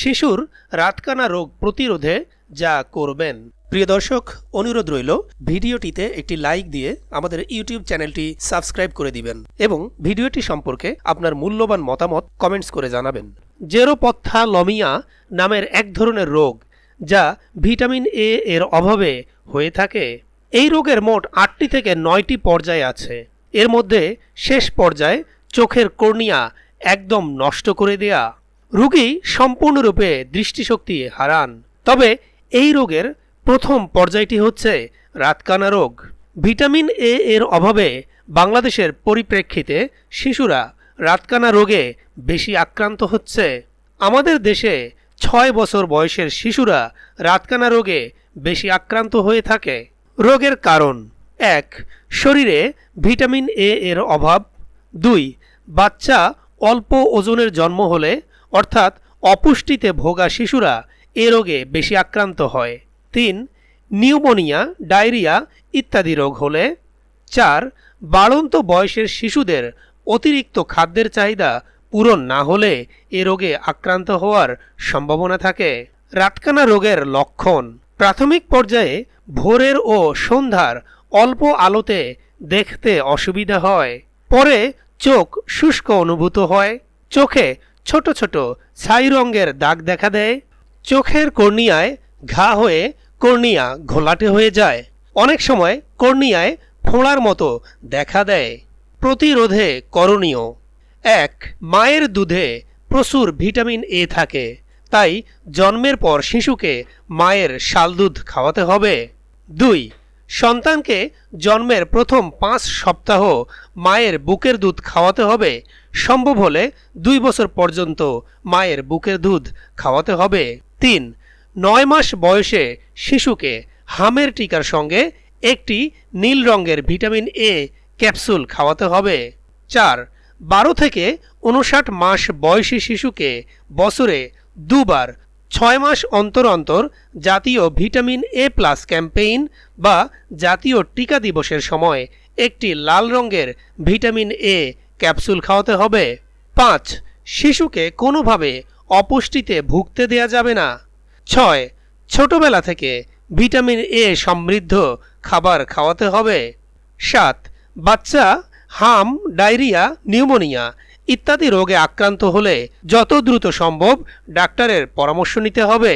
শিশুর রাতকানা রোগ প্রতিরোধে যা করবেন। প্রিয় দর্শক, অনুরোধ রইল, ভিডিওটিতে একটি লাইক দিয়ে আমাদের ইউটিউব চ্যানেলটি সাবস্ক্রাইব করে দিবেন এবং ভিডিওটি সম্পর্কে আপনার মূল্যবান মতামত কমেন্টস করে জানাবেন। জেরোপথা লমিয়া নামের এক ধরনের রোগ যা ভিটামিন এ এর অভাবে হয়ে থাকে। এই রোগের মোট আটটি থেকে নয়টি পর্যায় আছে। এর মধ্যে শেষ পর্যায়ে চোখের কর্নিয়া একদম নষ্ট করে দেয়া। রোগী সম্পূর্ণরূপে দৃষ্টিশক্তি হারান। তবে এই রোগের প্রথম পর্যায়টি হচ্ছে রাতকানা রোগ। ভিটামিন এ এর অভাবে বাংলাদেশের পরিপ্রেক্ষিতে শিশুরা রাতকানা রোগে বেশি আক্রান্ত হচ্ছে। আমাদের দেশে ছয় বছর বয়সের শিশুরা রাতকানা রোগে বেশি আক্রান্ত হয়ে থাকে। রোগের কারণ এক, শরীরে ভিটামিন এ এর অভাব। দুই, বাচ্চা অল্প ওজনের জন্ম হলে অর্থাৎ অপুষ্টিতে ভোগা শিশুরা এ রোগে বেশি আক্রান্ত হয়। তিন, নিউমোনিয়া, ডায়রিয়া ইত্যাদি রোগ হলে। চার, বাড়ন্ত বয়সের শিশুদের অতিরিক্ত খাদ্যের চাহিদা পূরণ না হলে এ রোগে আক্রান্ত হওয়ার সম্ভাবনা থাকে। রাতকানা রোগের লক্ষণ। প্রাথমিক পর্যায়ে ভোরের ও সন্ধ্যার অল্প আলোতে দেখতে অসুবিধা হয়। পরে চোখ শুষ্ক অনুভূত হয়। চোখে ছোট ছোট ছাই রঙের দাগ দেখা দেয়। চোখের কর্নিয়ায় ঘা হয়ে কর্নিয়া ঘোলাটে হয়ে যায়। অনেক সময় কর্নিয়ায় ফোঁড়ার মতো দেখা দেয়। প্রতিরোধে করণীয়। এক, মায়ের দুধে প্রচুর ভিটামিন এ থাকে। তাই জন্মের পর শিশুকে মায়ের শাল দুধ খাওয়াতে হবে। দুই সন্তানকে জন্মের প্রথম পাঁচ সপ্তাহ মায়ের বুকের দুধ খাওয়াতে হবে, সম্ভব হলে দুই বছর পর্যন্ত মায়ের বুকের দুধ খাওয়াতে হবে। তিন, নয় মাস বয়সে শিশুকে হামের টিকার সঙ্গে একটি নীল রঙের ভিটামিন এ ক্যাপসুল খাওয়াতে হবে। চার, বারো থেকে উনষাট মাস বয়সী শিশুকে বছরে দুবার ছয় মাস অন্তর অন্তর জাতীয় ভিটামিন এ প্লাস ক্যাম্পেইন বা জাতীয় টিকা দিবসের সময় একটি লাল রঙের ভিটামিন এ ক্যাপসুল খাওয়াতে হবে। পাঁচ, শিশুকে কোনোভাবে অপুষ্টিতে ভুগতে দেয়া যাবে না। ছয়, ছোটবেলা থেকে ভিটামিন এ সমৃদ্ধ খাবার খাওয়াতে হবে। সাত, বাচ্চা, হাম, ডায়রিয়া, নিউমোনিয়া ইত্যাদি রোগে আক্রান্ত হলে যত দ্রুত সম্ভব ডাক্তারের পরামর্শ নিতে হবে।